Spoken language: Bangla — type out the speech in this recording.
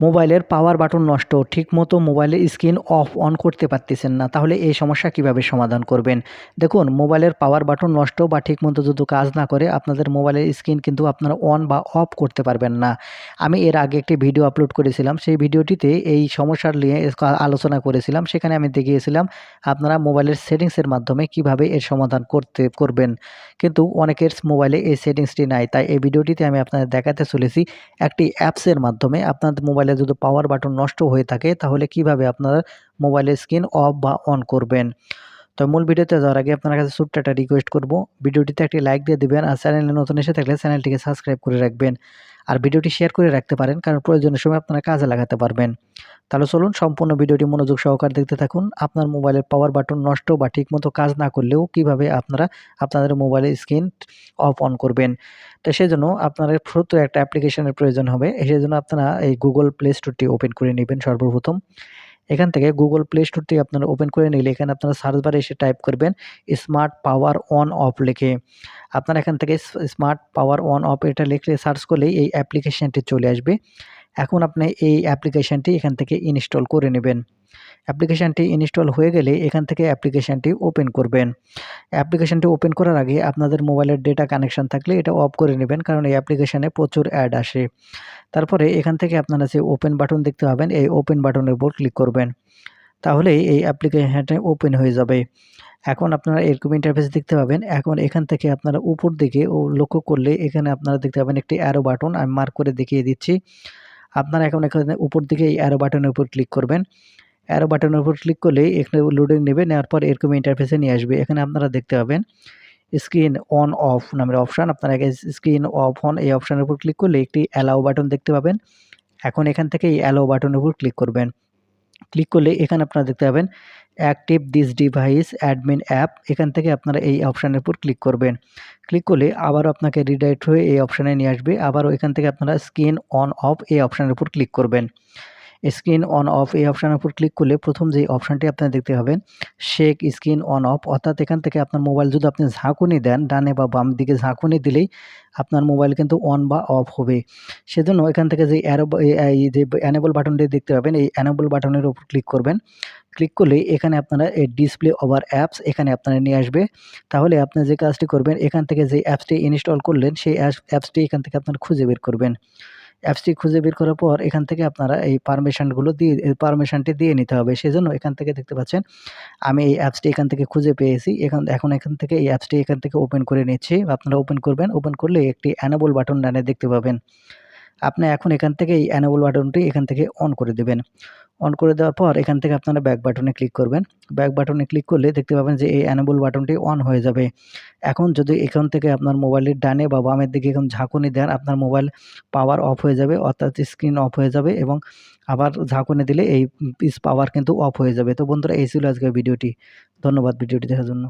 মোবাইলের পাওয়ার বাটন নষ্ট, ঠিকমতো মোবাইলের স্ক্রিন অফ অন করতে পারতেছেন না, তাহলে এই সমস্যা কীভাবে সমাধান করবেন? দেখুন, মোবাইলের পাওয়ার বাটন নষ্ট বা ঠিকমতো যদি কাজ না করে, আপনাদের মোবাইলের স্ক্রিন কিন্তু আপনারা অন বা অফ করতে পারবেন না। আমি এর আগে একটি ভিডিও আপলোড করেছিলাম, সেই ভিডিওটিতে এই সমস্যার নিয়ে আলোচনা করেছিলাম, সেখানে আমি দেখিয়েছিলাম আপনারা মোবাইলের সেটিংসের মাধ্যমে কীভাবে এর সমাধান করতে, করবেন। কিন্তু অনেকের মোবাইলে এই সেটিংসটি নাই, তাই এই ভিডিওটিতে আমি আপনাদের দেখাতে চলেছি, একটি অ্যাপসের মাধ্যমে আপনাদের মোবাইলে যদি পাওয়ার বাটন নষ্ট হয়ে থাকে, তাহলে কীভাবে আপনার মোবাইলের স্ক্রিন অফ বা অন করবেন? তো মূল ভিডিওতে যাওয়ার আগে আপনার কাছে ছোট্ট একটা রিকোয়েস্ট করব। ভিডিওটিতে একটি লাইক দিয়ে দেবেন আর চ্যানেলে নতুন এসে থাকলে চ্যানেলটিকে সাবস্ক্রাইব করে রাখবেন। আর ভিডিওটি শেয়ার করে রাখতে পারেন, কারণ প্রয়োজনের সময় আপনারা কাজে লাগাতে পারবেন। তাহলে চলুন সম্পূর্ণ ভিডিওটি মনোযোগ সহকার দেখতে থাকুন। আপনার মোবাইলের পাওয়ার বাটন নষ্ট বা ঠিকমতো কাজ না করলেও কীভাবে আপনারা আপনাদের মোবাইলের স্ক্রিন অফ অন করবেন? তো সেজন্য আপনাদের প্রথম একটা অ্যাপ্লিকেশনের প্রয়োজন হবে সেই জন্য আপনারা এই গুগল প্লে স্টোরটি ওপেন করে নেবেন সর্বপ্রথম। এখান থেকে গুগল প্লে স্টোর থেকে আপনারা ওপেন করে নিলে এখানে আপনারা সার্চ বারে এসে টাইপ করবেন স্মার্ট পাওয়ার অন অফ লিখে। আপনারা এখান থেকে স্মার্ট পাওয়ার অন অফ এটা লিখলে সার্চ করলেই এই অ্যাপ্লিকেশানটি চলে আসবে। এখন আপনি এই অ্যাপ্লিকেশানটি এখান থেকে ইনস্টল করে নেবেন। অ্যাপ্লিকেশানটি ইনস্টল হয়ে গেলে এখান থেকে অ্যাপ্লিকেশানটি ওপেন করবেন। অ্যাপ্লিকেশানটি ওপেন করার আগে আপনাদের মোবাইলের ডেটা কানেকশান থাকলে এটা অফ করে নেবেন কারণ এই অ্যাপ্লিকেশানে প্রচুর অ্যাড আসে। তারপরে এখান থেকে আপনারা যে ওপেন বাটন দেখতে পাবেন, এই ওপেন বাটনের উপর ক্লিক করবেন। তাহলে এই অ্যাপ্লিকেশানটা ওপেন হয়ে যাবে। এখন আপনারা এরকম ইন্টারফেস দেখতে পাবেন। এখন এখান থেকে আপনারা উপর দিকে ও লক্ষ্য করলে এখানে আপনারা দেখতে পাবেন একটি অ্যারো বাটন আমি মার্ক করে দেখিয়ে দিচ্ছি। আপনারা এখন এখানে উপর দিকে এই অ্যারো বাটনের উপর ক্লিক করবেন। অ্যারো বাটনের উপর ক্লিক করলে এখানে লোডিং নেবে, নেওয়ার পর এরকম ইন্টারফেসে নিয়ে আসবে। এখানে আপনারা দেখতে পাবেন স্ক্রিন অন অফ নামের অপশান আপনারা স্ক্রিন অফ অন এই অপশানের উপর ক্লিক করলে একটি অ্যালাও বাটন দেখতে পাবেন। এখন এখান থেকে এই অ্যালাও বাটনের উপর ক্লিক করবেন। ক্লিক করলে এখানে আপনারা দেখতে পাবেন active this device admin app এখান থেকে আপনারা এই অপশানের উপর ক্লিক করবেন। ক্লিক করলে আবারও আপনাকে রিডাইরেক্ট হয়ে এই অপশানে নিয়ে আসবে। আবারও এখান থেকে আপনারা স্ক্রিন অন অফ এই অপশানের উপর ক্লিক করবেন। স্ক্রিন অন অফ এই অপশানের উপর ক্লিক করলে প্রথম যে অপশানটি আপনারা দেখতে পাবেন, শেক স্ক্রিন অন অফ, অর্থাৎ এখান থেকে আপনার মোবাইল যদি আপনি ঝাঁকুনি দেন, ডানে বা বাম দিকে ঝাঁকুনি দিলেই আপনার মোবাইল কিন্তু অন বা অফ হবে। সেজন্য এখান থেকে যে অ্যারো এই যে অ্যানেবল বাটনটি দেখতে পাবেন, এই অ্যানেবল বাটনের উপর ক্লিক করবেন। ক্লিক করলে এখানে আপনারা এই ডিসপ্লে ওভার অ্যাপস এখানে আপনারা নিয়ে আসবে। তাহলে আপনি যে কাজটি করবেন, এখান থেকে যে অ্যাপসটি ইনস্টল করলেন, সেই অ্যাপসটি এখান থেকে আপনারা খুঁজে বের করবেন। অ্যাপসটি খুঁজে বের করার পর এখান থেকে আপনারা এই পারমিশনগুলো দিয়ে পারমিশনটি দিয়ে নিতে হবে। সেজন্য এখান থেকে দেখতে পাচ্ছেন, আমি এই অ্যাপসটি এখান থেকে খুঁজে পেয়েছি। এখান, এখন এখান থেকে এই অ্যাপসটি এখান থেকে ওপেন করে নিচ্ছি। আপনারা ওপেন করবেন। ওপেন করলে একটি অ্যানাবল বাটন ডানে দেখতে পাবেন। আপনি এখন এখান থেকে এই অ্যানাবল বাটনটি এখান থেকে অন করে দেবেন। অন করে দেওয়ার পর এখান থেকে আপনারা ব্যাক বাটনে ক্লিক করবেন। ব্যাক বাটনে ক্লিক করলে দেখতে পাবেন যে এই অ্যানেবল বাটনটি অন হয়ে যাবে। এখন যদি এখান থেকে আপনার মোবাইলের ডানে বা বামের দিকে এখন ঝাঁকুনি দেন, আপনার মোবাইল পাওয়ার অফ হয়ে যাবে, অর্থাৎ স্ক্রিন অফ হয়ে যাবে এবং আবার ঝাঁকুনি দিলে এই পাওয়ার কিন্তু অফ হয়ে যাবে। তো বন্ধুরা, এই ছিল আজকের ভিডিওটি। ধন্যবাদ ভিডিওটি দেখার জন্য।